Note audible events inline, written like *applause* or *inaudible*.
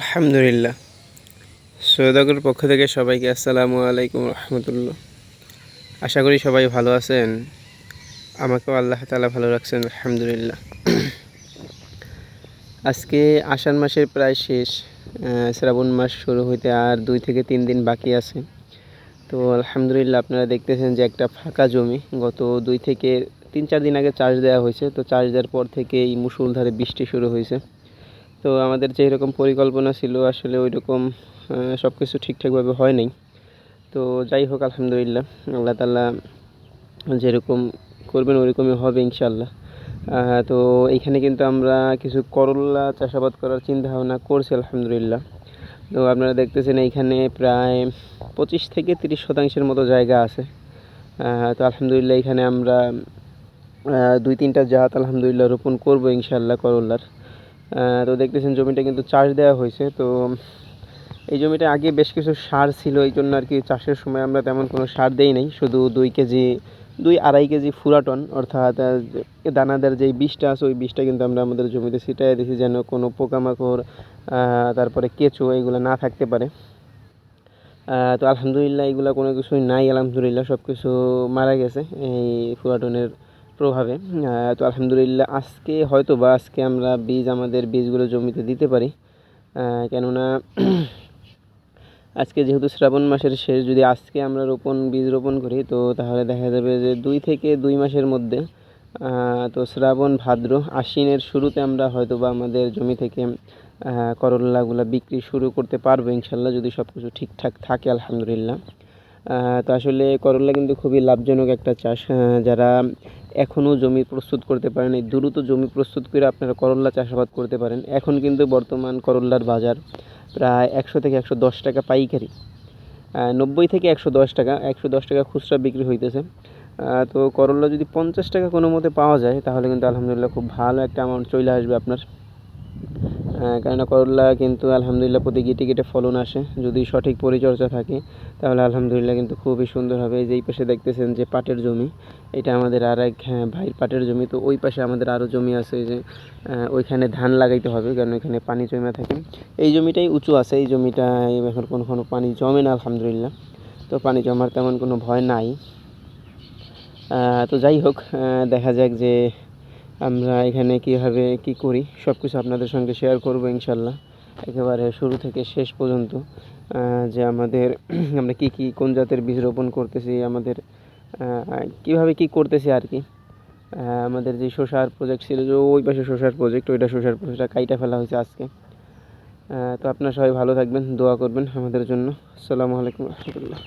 আলহামদুলিল্লাহ। সৈয়দাগুর পক্ষ থেকে সবাইকে আসসালামু আলাইকুম রহমতুল্লাহ। আশা করি সবাই ভালো আছেন। আমাকেও আল্লাহ তালা ভালো রাখছেন, আলহামদুলিল্লাহ। আজকে আষাঢ় মাসের প্রায় শেষ শ্রাবণ মাস শুরু হইতে আর দুই থেকে তিন দিন বাকি আছে। তো আলহামদুলিল্লাহ আপনারা দেখতেছেন যে একটা ফাঁকা জমি। গত দুই থেকে তিন চার দিন আগে চার্জ দেওয়া হয়েছে। তো চার্জ দেওয়ার পর থেকে এই মুসুলধারে বৃষ্টি শুরু হয়েছে। তো আমাদের যেই রকম পরিকল্পনা ছিল আসলে ওই রকম সব কিছু ঠিকঠাকভাবে হয় নাই। তো যাই হোক আলহামদুলিল্লাহ আল্লাহ তাল্লাহ যেরকম করবেন ওরকমই হবে ইনশাল্লাহ তো এইখানে কিন্তু আমরা কিছু করল্লা চাষাবাদ করার চিন্তা ভাবনা করছি আলহামদুলিল্লাহ। তো আপনারা দেখতেছেন এইখানে প্রায় পঁচিশ থেকে তিরিশ শতাংশের মতো জায়গা আছে। তো আলহামদুলিল্লাহ এখানে আমরা দুই তিনটা জাত আলহামদুলিল্লাহ রোপণ করব ইনশাল্লাহ করলার। আহ, তো দেখতেছেন জমিটা কিন্তু চাষ দেওয়া হয়েছে। তো এই জমিটা আগে বেশ কিছু সার ছিল, এই জন্য আর কি চাষের সময় আমরা তেমন কোনো সার দেই নাই। শুধু দুই কেজি, দুই আড়াই কেজি ফুরাটন অর্থাৎ দানাদার যেই বীজটা আছে, ওই বিষটা কিন্তু আমরা আমাদের জমিতে ছিটাই দিয়েছি যেন কোনো পোকামাকড় তারপরে কেঁচো এগুলো না থাকতে পারে। তো আলহামদুলিল্লাহ এগুলো কোনো কিছুই নাই, আলহামদুলিল্লাহ সব কিছু মারা গেছে, এই ফুরাটনের প্রভাবে। তো আলহামদুলিল্লাহ আজকে হয়তো বা আজকে আমরা বীজ আমাদের বীজগুলো জমিতে দিতে পারি। কেননা *clears throat* আজকে যেহেতু শ্রাবণ মাসের শেষ, যদি আজকে আমরা রোপণ, বীজ রোপণ করি, তো তাহলে দেখা যাবে যে দুই থেকে দুই মাসের মধ্যে তো শ্রাবণ ভাদ্র আশ্বিনের শুরুতে আমরা হয়তো বা আমাদের জমি থেকে করল্লাগুলো বিক্রি শুরু করতে পারব ইনশাল্লাহ যদি সব কিছু ঠিকঠাক থাকে, আলহামদুলিল্লাহ। তো আসলে করল্লা কিন্তু খুবই লাভজনক একটা চাষ। যারা এখনও জমি প্রস্তুত করতে পারেন এই দ্রুত জমি প্রস্তুত করে আপনারা করল্লা চাষাবাদ করতে পারেন। এখন কিন্তু বর্তমান করল্লার বাজার প্রায় একশো থেকে একশো দশ টাকা পাইকারি। নব্বই থেকে একশো দশ টাকা, একশো দশ টাকা খুচরা বিক্রি হইতেছে। তো করল্লা যদি পঞ্চাশ টাকা কোনো মতে পাওয়া যায়, তাহলে কিন্তু আলহামদুলিল্লাহ খুব ভালো একটা অ্যামাউন্ট চলে আসবে আপনার। কেননা করলা কিন্তু আলহামদুলিল্লাহ প্রতি গিটে গিটে ফলন আসে। যদি সঠিক পরিচর্যা থাকে তাহলে আলহামদুলিল্লাহ কিন্তু খুবই সুন্দর হবে। এই যে এই পাশে দেখতেছেন যে পাটের জমি এটা আমাদের আর এক হ্যাঁ, ভাইয়ের পাটের জমি। তো ওই পাশে আমাদের আরও জমি আছে যে ওইখানে ধান লাগাইতে হবে কারণ ওইখানে পানি জমে থাকে। এই জমিটাই উঁচু আছে এই জমিটা এখন কোনো কোনো পানি জমে না আলহামদুলিল্লাহ। তো পানি জমার তেমন কোনো ভয় নাই। তো যাই হোক দেখা যাক যে আমরা এখানে কীভাবে, কি করি সব কিছু আপনাদের সঙ্গে শেয়ার করব ইনশাল্লাহ। একেবারে শুরু থেকে শেষ পর্যন্ত। যে আমাদের, *clears throat* আমরা কি কি, কোন জাতের বীজ রোপণ করতেছি, আমাদের কীভাবে কি করতেছি আর কি। আমাদের যে শসার প্রজেক্ট ছিল, যে ওই পাশে শসার প্রজেক্ট ওইটা শসার প্রজেক্টটা কাইটা ফেলা হয়েছে আজকে। তো আপনারা সবাই ভালো থাকবেন, দোয়া করবেন আমাদের জন্য। আসসালামু আলাইকুম রহমতুল্লাহ।